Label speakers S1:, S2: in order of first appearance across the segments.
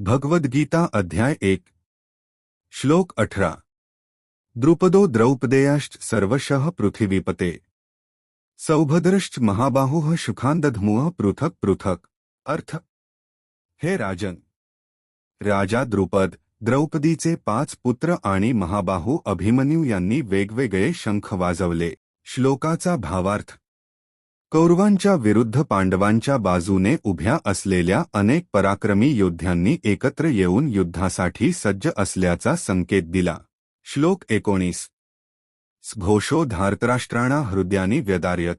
S1: भगवद्गीता अध्याय एक. श्लोक अठरा. द्रुपदो द्रौपदेयाश्च सर्वशः पृथिवीपते. सौभद्रश्च महाबाहुः शुखांदधमुः पृथक पृथक. अर्थ. हे राजन. राजा द्रुपद द्रौपदीचे पाच पुत्र आणि महाबाहू अभिमन्यू यांनी वेगवेगळे शंख वाजवले. श्लोकाचा भावार्थ. कौरवांच्या विरुद्ध पांडवांच्या बाजूने उभ्या असलेल्या अनेक पराक्रमी योद्ध्यांनी एकत्र येऊन युद्धासाठी सज्ज असल्याचा संकेत दिला. श्लोक एकोणीस. घोषो धार्तराष्ट्राणा हृदयानी व्यदार्यत.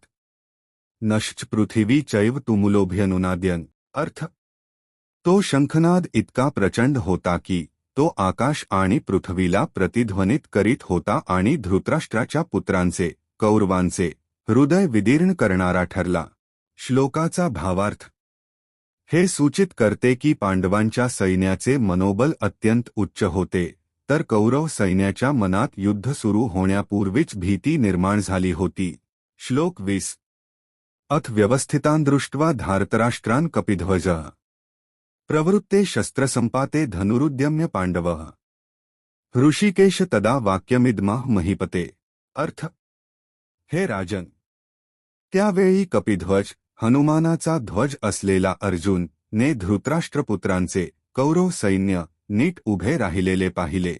S1: नश्च पृथिवी चैव तुमुलोभ्यनुनाद्यन अर्थ. तो शंखनाद इतका प्रचंड होता की तो आकाश आणि पृथ्वीला प्रतिध्वनित करीत होता आणि धृतराष्ट्राच्या पुत्रांचे कौरवांचे हृदय विदीर्ण करणारा ठरला. श्लोकाचा भावार्थ. हे सूचित करते की पांडवांच्या सैन्याचे मनोबल अत्यंत उच्च होते तर कौरव सैन्याच्या मनात युद्ध सुरू होण्यापूर्वीच भीती निर्माण झाली होती. श्लोक वीस. अथ व्यवस्थितांदृष्ट्वा धार्तराष्ट्रान कपिध्वज. प्रवृत्ते शस्त्रसंपाते धनुरुद्यम्य पांडव. ऋषिकेश तदा वाक्यमिद्मा महीपते. अर्थ. हे राजन. त्यावेळी कपिध्वज हनुमानाचा ध्वज असलेला अर्जुन ने धृतराष्ट्रपुत्रांचे कौरव सैन्य नीट उभे राहिलेले पाहिले.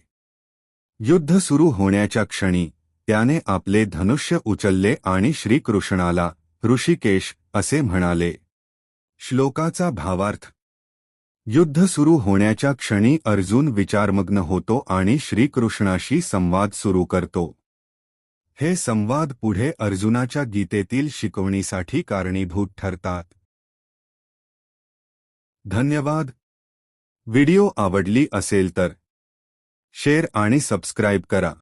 S1: युद्ध सुरू होण्याच्या क्षणी त्याने आपले धनुष्य उचलले आणि श्रीकृष्णाला ऋषिकेश असे म्हणाले श्लोकाचा भावार्थ. युद्ध सुरू होण्याच्या क्षणी अर्जुन विचारमग्न होतो आणि श्रीकृष्णाशी संवाद सुरू करतो. हे संवाद पुढे अर्जुनाच्या गीतेतील शिकवणीसाठी कारणीभूत ठरतात. धन्यवाद. व्हिडिओ आवडली असेल तर शेअर आणि सबस्क्राईब करा.